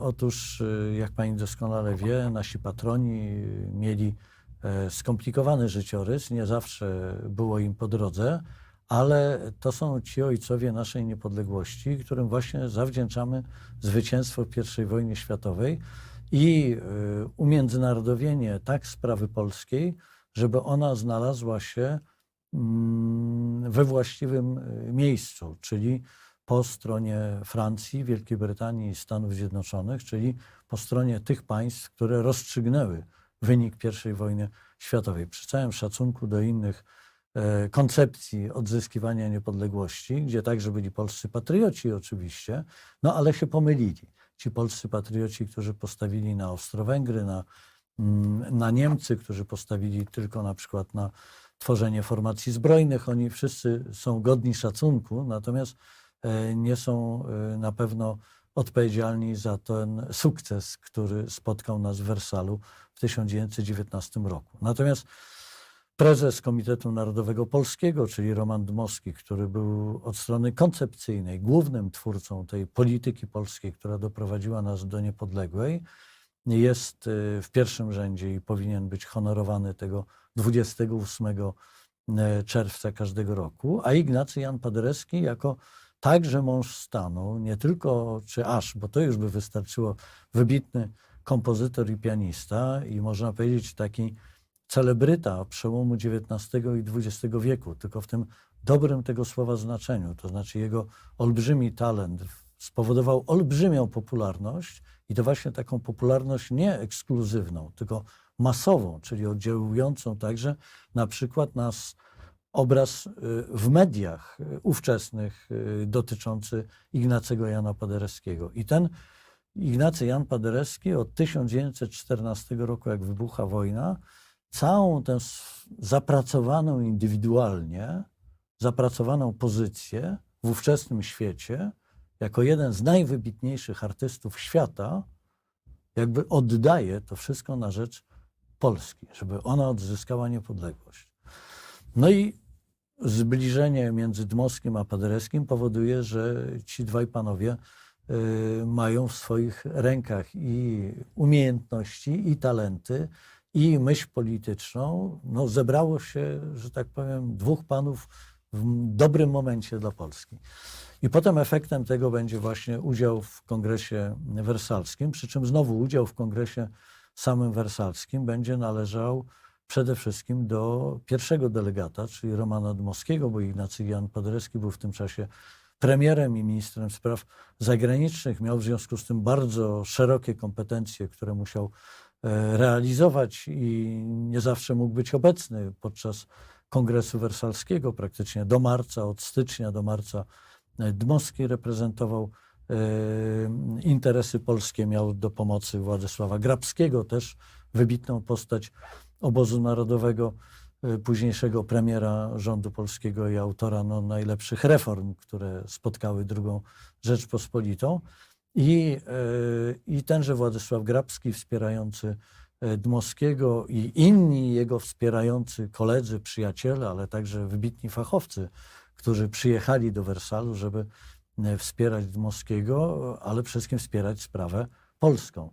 Otóż, y, jak pani doskonale wie, nasi patroni mieli e, skomplikowany życiorys, nie zawsze było im po drodze, ale to są ci ojcowie naszej niepodległości, którym właśnie zawdzięczamy zwycięstwo w I wojnie światowej i y, umiędzynarodowienie tak sprawy polskiej, żeby ona znalazła się mm, we właściwym y, miejscu, czyli po stronie Francji, Wielkiej Brytanii i Stanów Zjednoczonych, czyli po stronie tych państw, które rozstrzygnęły wynik I wojny światowej. Przy całym szacunku do innych e, koncepcji odzyskiwania niepodległości, gdzie także byli polscy patrioci oczywiście, no ale się pomylili. Ci polscy patrioci, którzy postawili na Austro-Węgry, na, mm, na Niemcy, którzy postawili tylko na przykład na tworzenie formacji zbrojnych, oni wszyscy są godni szacunku, natomiast nie są e, na pewno odpowiedzialni za ten sukces, który spotkał nas w Wersalu w 1919 roku. Natomiast prezes Komitetu Narodowego Polskiego, czyli Roman Dmowski, który był od strony koncepcyjnej głównym twórcą tej polityki polskiej, która doprowadziła nas do niepodległej, jest y, w pierwszym rzędzie i powinien być honorowany tego 28 e, czerwca każdego roku, a Ignacy Jan Paderewski jako także mąż stanu, nie tylko, czy aż, bo to już by wystarczyło, wybitny kompozytor i pianista i można powiedzieć taki celebryta przełomu XIX i XX wieku, tylko w tym dobrym tego słowa znaczeniu. To znaczy jego olbrzymi talent spowodował olbrzymią popularność i to właśnie taką popularność nie ekskluzywną, tylko masową, czyli oddziałującą także na przykład na s- obraz y, w mediach y, ówczesnych y, dotyczący Ignacego Jana Paderewskiego. I ten Ignacy Jan Paderewski od 1914 roku, jak wybucha wojna, całą tę zapracowaną indywidualnie, zapracowaną pozycję w ówczesnym świecie, jako jeden z najwybitniejszych artystów świata, jakby oddaje to wszystko na rzecz Polski, żeby ona odzyskała niepodległość. No i zbliżenie między Dmowskim a Paderewskim powoduje, że ci dwaj panowie y, mają w swoich rękach i umiejętności, i talenty, i myśl polityczną. No, zebrało się, że tak powiem, dwóch panów w dobrym momencie dla Polski. I potem efektem tego będzie właśnie udział w kongresie wersalskim, przy czym znowu udział w kongresie samym wersalskim będzie należał przede wszystkim do pierwszego delegata, czyli Romana Dmowskiego, bo Ignacy Jan Paderewski był w tym czasie premierem i ministrem spraw zagranicznych. Miał w związku z tym bardzo szerokie kompetencje, które musiał e, realizować i nie zawsze mógł być obecny podczas kongresu wersalskiego, praktycznie do marca, od stycznia do marca e, Dmowski reprezentował e, interesy polskie, miał do pomocy Władysława Grabskiego, też wybitną postać obozu narodowego, e, późniejszego premiera rządu polskiego i autora no, najlepszych reform, które spotkały drugą Rzeczpospolitą. I, e, I tenże Władysław Grabski, wspierający e, Dmowskiego i inni jego wspierający koledzy, przyjaciele, ale także wybitni fachowcy, którzy przyjechali do Wersalu, żeby wspierać Dmowskiego, ale przede wszystkim wspierać sprawę polską.